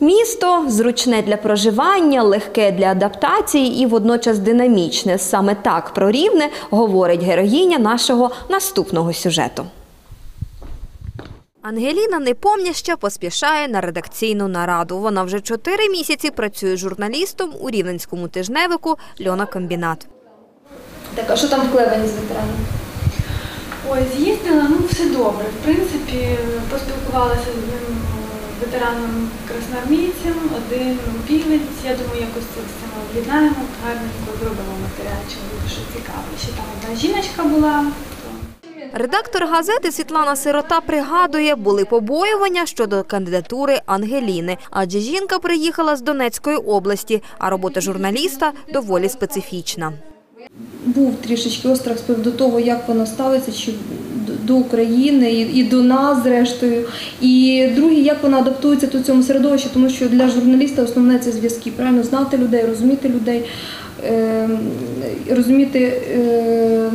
Місто зручне для проживання, легке для адаптації і водночас динамічне. Саме так про рівне говорить героїня нашого наступного сюжету. Ангеліна Непомняща поспішає на редакційну нараду. Вона вже чотири місяці працює журналістом у рівненському тижневику Льона Комбінат. Так, а що там в Клевені з ветераном? Ой, з'їздила, ну все добре. В принципі, поспілкувалася з одним е, ветераном красноармійцем, один півець. Я думаю, якось це все ми об'єднаємо, гарненько зробимо матеріальчик, буде що цікаво. Ще там одна жіночка була. Редактор газети Світлана Сирота пригадує, були побоювання щодо кандидатури Ангеліни, адже жінка приїхала з Донецької області, а робота журналіста доволі специфічна. Був трішечки острах з приводу того, як вона ставиться чи до- України і, і до нас, зрештою. І друге, як вона адаптується до цьому середовищу, тому що для журналіста основне це зв'язки. Правильно знати людей, розуміти людей, е, розуміти. Е,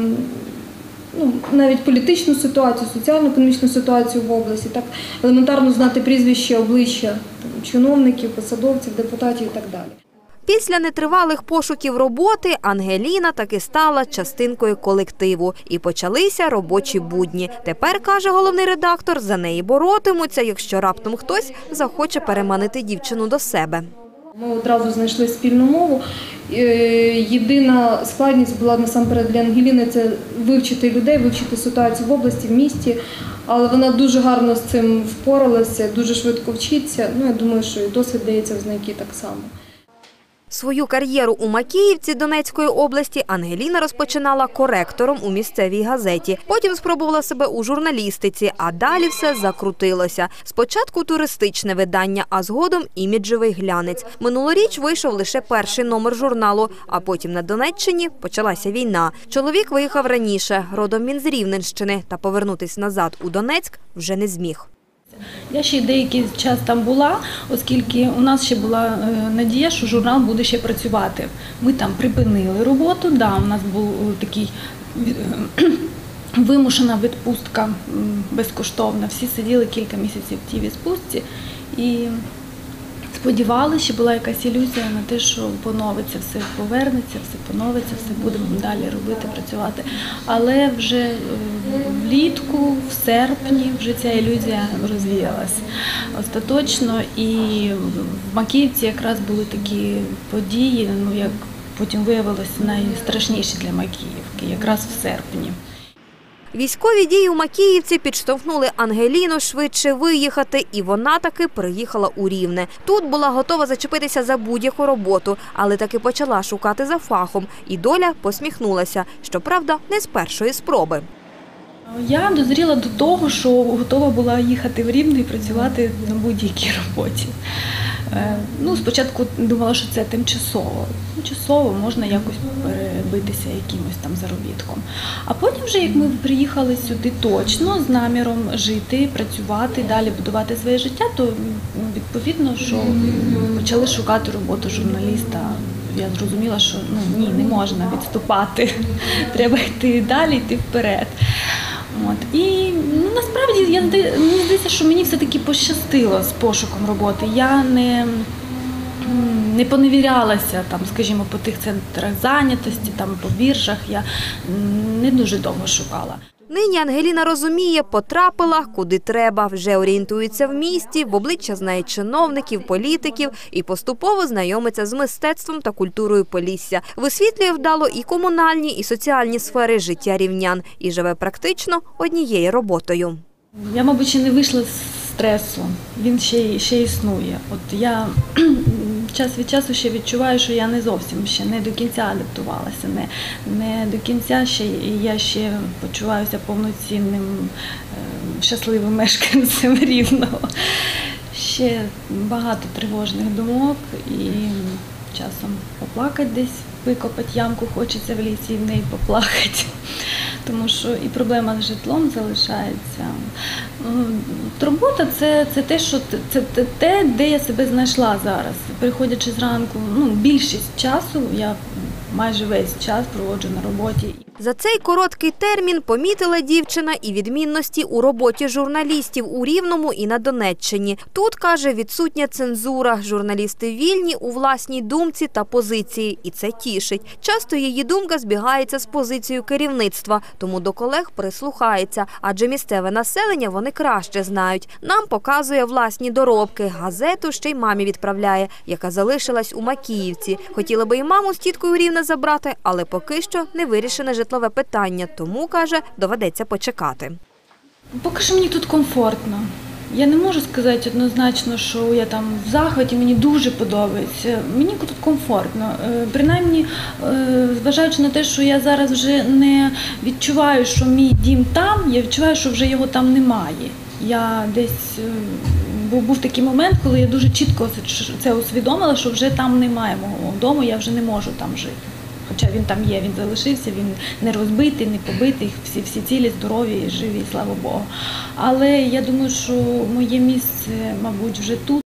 ну, навіть політичну ситуацію, соціально-економічну ситуацію в області, так елементарно знати прізвище, обличчя там, чиновників, посадовців, депутатів і так далі. Після нетривалих пошуків роботи Ангеліна таки стала частинкою колективу і почалися робочі будні. Тепер каже головний редактор, за неї боротимуться, якщо раптом хтось захоче переманити дівчину до себе. Ми одразу знайшли спільну мову. Е, Єдина складність була насамперед для Ангеліни це вивчити людей, вивчити ситуацію в області, в місті. Але вона дуже гарно з цим впоралася, дуже швидко вчиться. Ну, я думаю, що і досвід дається в знайки так само. Свою кар'єру у Макіївці Донецької області Ангеліна розпочинала коректором у місцевій газеті. Потім спробувала себе у журналістиці, а далі все закрутилося. Спочатку туристичне видання, а згодом іміджевий глянець. Минулоріч вийшов лише перший номер журналу, а потім на Донеччині почалася війна. Чоловік виїхав раніше, родом він з Рівненщини, та повернутись назад у Донецьк вже не зміг. Я ще деякий час там була, оскільки у нас ще була е, надія, що журнал буде ще працювати. Ми там припинили роботу. Да, у нас був е, такий е, вимушена відпустка безкоштовна. Всі сиділи кілька місяців в тій відпустці і сподівалися, що була якась ілюзія на те, що поновиться, все повернеться, все поновиться, все будемо далі робити, працювати. Але вже влітку, в серпні, вже ця ілюзія розвіялась остаточно. І в Макіївці якраз були такі події, ну як потім виявилося, найстрашніші для Макіївки, якраз в серпні. Військові дії у Макіївці підштовхнули Ангеліну швидше виїхати, і вона таки приїхала у Рівне. Тут була готова зачепитися за будь-яку роботу, але таки почала шукати за фахом. І доля посміхнулася. Щоправда, не з першої спроби. Я дозріла до того, що готова була їхати в Рівне і працювати на будь-якій роботі. Е, Ну, спочатку думала, що це тимчасово. Тимчасово можна якось перебитися якимось там заробітком. А потім, вже як ми приїхали сюди точно з наміром жити, працювати, далі будувати своє життя, то відповідно, що почали шукати роботу журналіста. Я зрозуміла, що ну ні, не можна відступати. Треба йти далі, йти вперед. От. І ну, насправді я мені здається, що мені все-таки пощастило з пошуком роботи. Я не, не поневірялася там, скажімо, по тих центрах зайнятості, там по біржах. Я не дуже довго шукала. Нині Ангеліна розуміє, потрапила куди треба, вже орієнтується в місті, в обличчя знає чиновників, політиків і поступово знайомиться з мистецтвом та культурою Полісся. Висвітлює вдало і комунальні, і соціальні сфери життя рівнян і живе практично однією роботою. Я, мабуть, ще не вийшла з стресу. Він ще, ще існує. От я час від часу ще відчуваю, що я не зовсім ще не до кінця адаптувалася, не, не до кінця ще я ще почуваюся повноцінним е, щасливим мешканцем рівного. Ще багато тривожних думок і часом поплакати десь, викопати ямку, хочеться в лісі і в неї поплакати. Тому що і проблема з житлом залишається. Ну, Робота це, це те, що це, те, де я себе знайшла зараз. Приходячи зранку, ну більшість часу я майже весь час проводжу на роботі. За цей короткий термін помітила дівчина і відмінності у роботі журналістів у Рівному і на Донеччині. Тут, каже, відсутня цензура. Журналісти вільні у власній думці та позиції, і це тішить. Часто її думка збігається з позицією керівництва, тому до колег прислухається, адже місцеве населення вони краще знають. Нам показує власні доробки. Газету ще й мамі відправляє, яка залишилась у Макіївці. Хотіла би і маму з тіткою рівне забрати, але поки що не вирішена вирішене житлове питання. Тому каже, доведеться почекати. Поки що мені тут комфортно. Я не можу сказати однозначно, що я там в захваті, мені дуже подобається. Мені тут комфортно. Е, Принаймні, е, зважаючи на те, що я зараз вже не відчуваю, що мій дім там, я відчуваю, що вже його там немає. Я десь е, був, такий момент, коли я дуже чітко це усвідомила, що вже там немає мого дому, я вже не можу там жити. Хоча він там є, він залишився, він не розбитий, не побитий, всі, всі цілі, здорові, живі, слава Богу. Але я думаю, що моє місце, мабуть, вже тут.